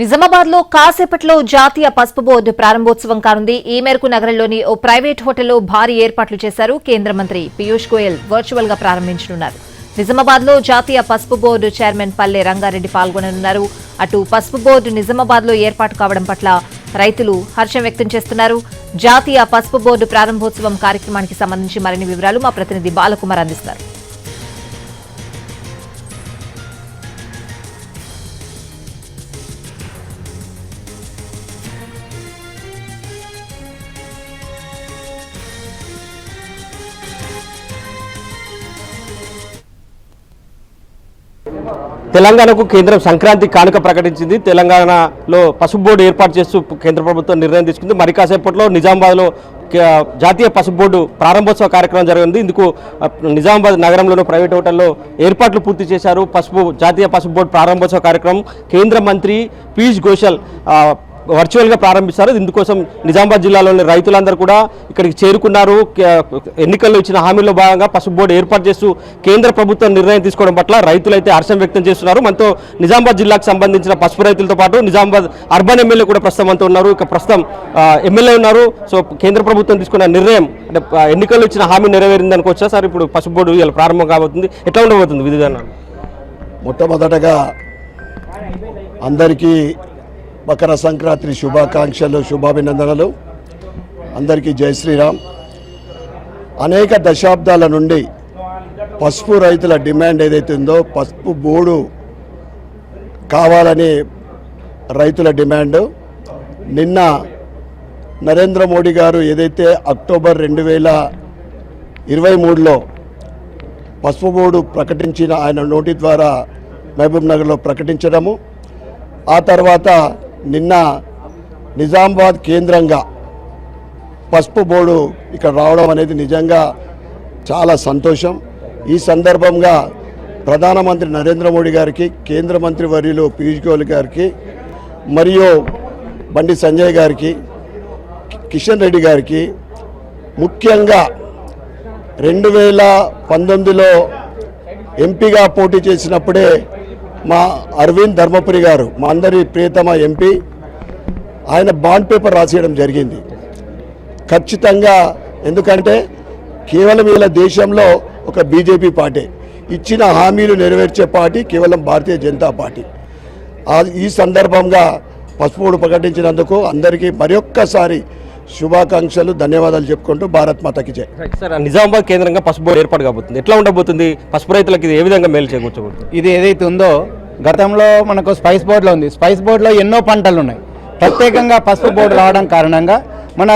నిజామాబాద్లో కాసేపట్లో జాతీయ పసుపు బోర్డు ప్రారంభోత్సవం కానుంది. ఈ మేరకు నగరంలోని ఓ ప్రైవేట్ హోటల్లో భారీ ఏర్పాట్లు చేశారు కేంద్ర మంత్రి పీయూష్ గోయల్. వర్చువల్గా ప్రారంభించనున్నారు. నిజామాబాద్లో జాతీయ పసుపు బోర్డు చైర్మన్ పల్లె రంగారెడ్డి పాల్గొననున్నారు. అటు పసుపు బోర్డు నిజామాబాద్లో ఏర్పాటు కావడం పట్ల రైతులు హర్షం వ్యక్తం చేస్తున్నారు. జాతీయ పసుపు బోర్డు ప్రారంభోత్సవం కార్యక్రమానికి సంబంధించి మరిన్ని వివరాలు మా ప్రతినిధి బాలకుమార్ అందిస్తారు. తెలంగాణకు కేంద్రం సంక్రాంతి కానుక ప్రకటించింది. తెలంగాణలో పసుపు బోర్డు ఏర్పాటు చేస్తూ కేంద్ర ప్రభుత్వం నిర్ణయం తీసుకుంది. మరి కాసేపట్లో నిజామాబాద్లో కే- జాతీయ పసుపు బోర్డు ప్రారంభోత్సవ కార్యక్రమం జరిగింది ఇందుకు నిజామాబాద్ నగరంలోని ప్రైవేట్ హోటల్లో ఏర్పాట్లు పూర్తి చేశారు. పసుపు జాతీయ పసుపు బోర్డు ప్రారంభోత్సవ కార్యక్రమం కేంద్ర మంత్రి పీయూష్ గోషల్ వర్చువల్గా ప్రారంభిస్తారు. ఇందుకోసం నిజామాబాద్ జిల్లాలోని రైతులందరూ కూడా ఇక్కడికి చేరుకున్నారు. ఎన్నికల్లో ఇచ్చిన హామీలో భాగంగా పసుపు బోర్డు ఏర్పాటు చేస్తూ కేంద్ర ప్రభుత్వం నిర్ణయం తీసుకోవడం పట్ల రైతులైతే హర్షం వ్యక్తం చేస్తున్నారు. మనతో నిజామాబాద్ జిల్లాకు సంబంధించిన పసుపు రైతులతో పాటు నిజామాబాద్ అర్బన్ ఎమ్మెల్యే కూడా ప్రస్తుతం అంతా ఉన్నారు. ఇక ప్రస్తుతం ఎమ్మెల్యే ఉన్నారు. సో కేంద్ర ప్రభుత్వం తీసుకున్న నిర్ణయం అంటే ఎన్నికల్లో ఇచ్చిన హామీ నెరవేరింది అనుకోవచ్చా సార్? ఇప్పుడు పసుపు బోర్డు ఇలా ప్రారంభం కాబోతుంది. ఎట్లా ఉండబోతుంది విధి మొట్టమొదటగా అందరికీ మకర సంక్రాంతి శుభాకాంక్షలు శుభాభినందనలు. అందరికీ జై శ్రీరామ్. అనేక దశాబ్దాల నుండి పసుపు రైతుల డిమాండ్ ఏదైతే ఉందో పసుపు బోర్డు కావాలని రైతుల డిమాండ్. నిన్న నరేంద్ర మోడీ గారు ఏదైతే అక్టోబర్ రెండు వేల ఇరవై మూడులో పసుపు బోర్డు ప్రకటించిన ఆయన నోటి ద్వారా మహబూబ్ నగర్లో ప్రకటించడము. ఆ తర్వాత నిన్న నిజామాబాద్ కేంద్రంగా పసుపు బోర్డు ఇక్కడ రావడం అనేది నిజంగా చాలా సంతోషం. ఈ సందర్భంగా ప్రధానమంత్రి నరేంద్ర మోడీ గారికి కేంద్ర మంత్రి వర్యులు పీయూష్ గోయల్ గారికి మరియు బండి సంజయ్ గారికి కిషన్ రెడ్డి గారికి ముఖ్యంగా రెండు వేల పంతొమ్మిదిలో ఎంపీగా పోటీ చేసినప్పుడే మా అరవింద్ ధర్మపురి గారు మా అందరి ప్రియతమ ఎంపీ ఆయన బాండ్ పేపర్ రాసేయడం జరిగింది. ఖచ్చితంగా ఎందుకంటే కేవలం ఇలా దేశంలో ఒక బీజేపీ పార్టీ ఇచ్చిన హామీలు నెరవేర్చే పార్టీ కేవలం భారతీయ జనతా పార్టీ. ఈ సందర్భంగా పసుపుడు ప్రకటించినందుకు అందరికీ మరొక్కసారి శుభాకాంక్షలు ధన్యవాదాలు చెప్పుకుంటూ భారత్ మాతకి జై. సార్ నిజామాబాద్ కేంద్రంగా పసుపు బోర్డు ఏర్పాటు కాబోతుంది. ఎట్లా ఉండబోతుంది? పసుపు రైతులకు ఇది ఏ విధంగా మేలు చేకూర్చబోతుంది? ఇది ఏదైతే ఉందో గతంలో మనకు స్పైస్ బోర్డులో ఉంది. స్పైస్ బోర్డులో ఎన్నో పంటలు ఉన్నాయి. ప్రత్యేకంగా పసుపు బోర్డు రావడం కారణంగా మన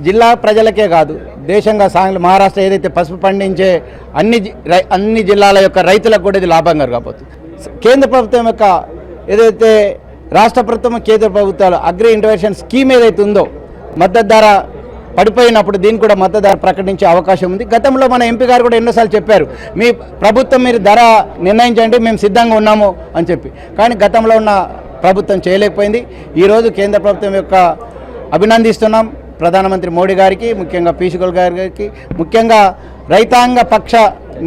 జిల్లా ప్రజలకే కాదు దేశంగా సాంగ్ల మహారాష్ట్ర ఏదైతే పసుపు పండించే అన్ని జి- రై- అన్ని జిల్లాల యొక్క రైతులకు కూడా ఇది లాభంగా కాబోతుంది. కేంద్ర ప్రభుత్వం యొక్క ఏదైతే రాష్ట్ర ప్రభుత్వం కేంద్ర ప్రభుత్వాలు అగ్రి ఇంటర్వెన్షన్ స్కీమ్ ఏదైతే ఉందో మద్దతు ధర పడిపోయినప్పుడు దీన్ని కూడా మద్దతు ధర ప్రకటించే అవకాశం ఉంది. గతంలో మన ఎంపీ గారు కూడా ఎన్నోసార్లు చెప్పారు మీ ప్రభుత్వం మీరు ధర నిర్ణయించండి మేము సిద్ధంగా ఉన్నాము అని చెప్పి. కానీ గతంలో ఉన్న ప్రభుత్వం చేయలేకపోయింది. ఈరోజు కేంద్ర ప్రభుత్వం యొక్క అభినందిస్తున్నాం. ప్రధానమంత్రి మోడీ గారికి ముఖ్యంగా పీయూష్ గారికి ముఖ్యంగా రైతాంగ పక్ష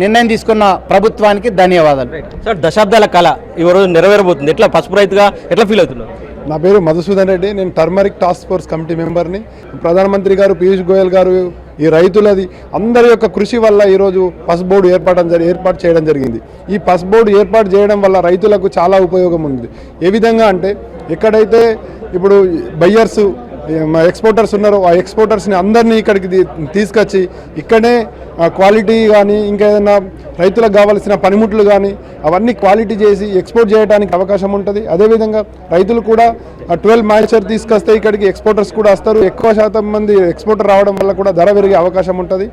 నిర్ణయం తీసుకున్న ప్రభుత్వానికి ధన్యవాదాలు. సార్ దశాబ్దాల కళ ఈ రోజు నెరవేరబోతుంది. ఎట్లా పసుపు రైతుగా ఎట్లా ఫీల్ అవుతున్నారు? నా పేరు మధుసూదన్ రెడ్డి. నేను టర్మరిక్ టాస్క్ ఫోర్స్ కమిటీ మెంబర్ని. ప్రధానమంత్రి గారు పీయూష్ గోయల్ గారు ఈ రైతులది అందరి యొక్క కృషి వల్ల ఈరోజు పస్ బోర్డు ఏర్పాటు జరి- ఏర్పాటు చేయడం జరిగింది. ఈ పస్ బోర్డు ఏర్పాటు చేయడం వల్ల రైతులకు చాలా ఉపయోగం ఉంది. ఏ విధంగా అంటే ఎక్కడైతే ఇప్పుడు బయ్యర్స్ ఎక్స్పోర్టర్స్ ఉన్నారో. ఆ ఎక్స్పోర్టర్స్ని అందరినీ ఇక్కడికి తీసుకొచ్చి ఇక్కడే ఆ, క్వాలిటీ కానీ ఇంకేదైనా రైతులకు కావాల్సిన పనిముట్లు కానీ అవన్నీ క్వాలిటీ చేసి ఎక్స్పోర్ట్ చేయడానికి అవకాశం ఉంటుంది. అదేవిధంగా రైతులు కూడా ట్వెల్వ్ మాయిశ్చర్ తీసుకొస్తే ఇక్కడికి ఎక్స్పోర్టర్స్ కూడా వస్తారు. ఎక్కువ శాతం మంది ఎక్స్పోర్టర్ రావడం వల్ల కూడా ధర పెరిగే అవకాశం ఉంటుంది.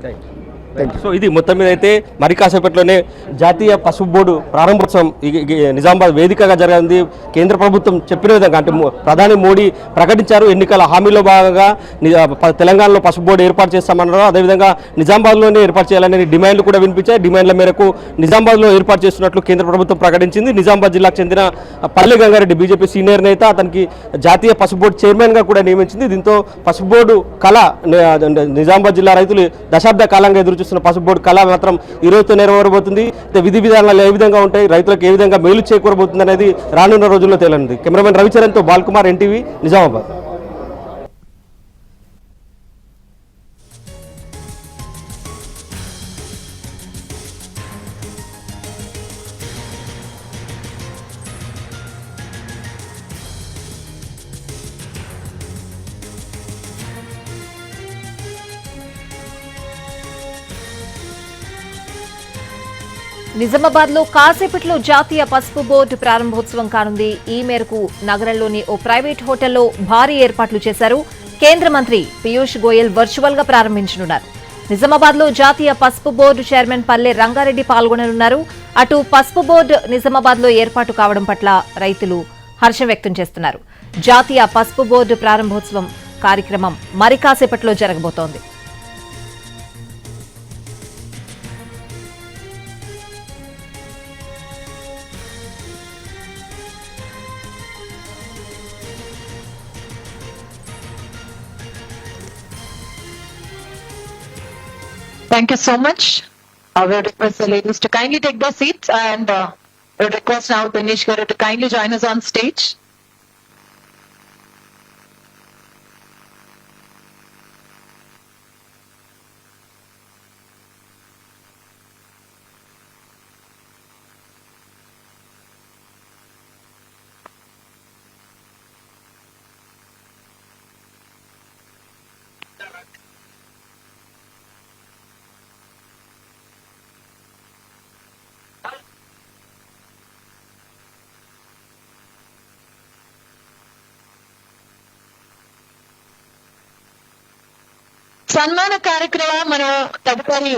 సో ఇది మొత్తం మీద అయితే మరి కాసేపట్లోనే జాతీయ పసుపు బోర్డు ప్రారంభోత్సవం నిజామాబాద్ వేదికగా జరిగింది కేంద్ర ప్రభుత్వం చెప్పిన విధంగా అంటే ప్రధాని మోడీ ప్రకటించారు. ఎన్నికల హామీలో భాగంగా తెలంగాణలో పసుపు బోర్డు ఏర్పాటు చేస్తామన్నారు. అదేవిధంగా నిజామాబాద్లోనే ఏర్పాటు చేయాలనే డిమాండ్లు కూడా వినిపించాయి. డిమాండ్ల మేరకు నిజామాబాద్లో ఏర్పాటు చేస్తున్నట్లు కేంద్ర ప్రభుత్వం ప్రకటించింది. నిజామాబాద్ జిల్లాకు చెందిన పల్లె గంగారెడ్డి బీజేపీ సీనియర్ నేత అతనికి జాతీయ పసుపు బోర్డు చైర్మన్గా కూడా నియమించింది. దీంతో పసుపు బోర్డు కళ నిజామాబాద్ జిల్లా రైతులు దశాబ్ద కాలంగా ఎదురు చూస్తున్న పసుపు బోర్డు కళ మాత్రం ఈ రోజుతో నెరవేరబోతుంది. అయితే విధి విధానాలు ఏ విధంగా ఉంటాయి రైతులకు ఏ విధంగా మేలు చేకూరబోతుంది అనేది రానున్న రోజుల్లో తేలనుంది. కెమెరామెన్ రవిచరణ్తో బాల్కుమార్ ఎన్టీవీ నిజామాబాద్. నిజామాబాద్లో కాసేపట్లో జాతీయ పసుపు బోర్డు ప్రారంభోత్సవం కానుంది. ఈ మేరకు నగరంలోని ఓ ప్రైవేట్ హోటల్లో భారీ ఏర్పాట్లు చేశారు. కేంద్ర మంత్రి పీయూష్ గోయల్ వర్చువల్గా ప్రారంభించనున్నారు. నిజామాబాద్లో జాతీయ పసుపు బోర్డు చైర్మన్ పల్లె రంగారెడ్డి పాల్గొననున్నారు. అటు పసుపు బోర్డు నిజామాబాద్లో ఏర్పాటు కావడం పట్ల రైతులు హర్షం వ్యక్తం చేస్తున్నారు. జాతీయ పసుపు బోర్డు ప్రారంభోత్సవం కార్యక్రమం మరి కాసేపట్లో జరగబోతోంది. Thank you so much. I will request the ladies to kindly take their seats and uh, request now Dinesh Garu to kindly join us on stage. సన్మాన కార్యక్రమం మనం తదుపరి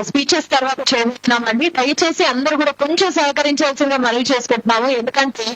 స్పీచెస్ తర్వాత చేస్తున్నామండి. దయచేసి అందరూ కూడా కొంచెం సహకరించాల్సిందిగా మనవి చేసుకుంటున్నాము. ఎందుకంటే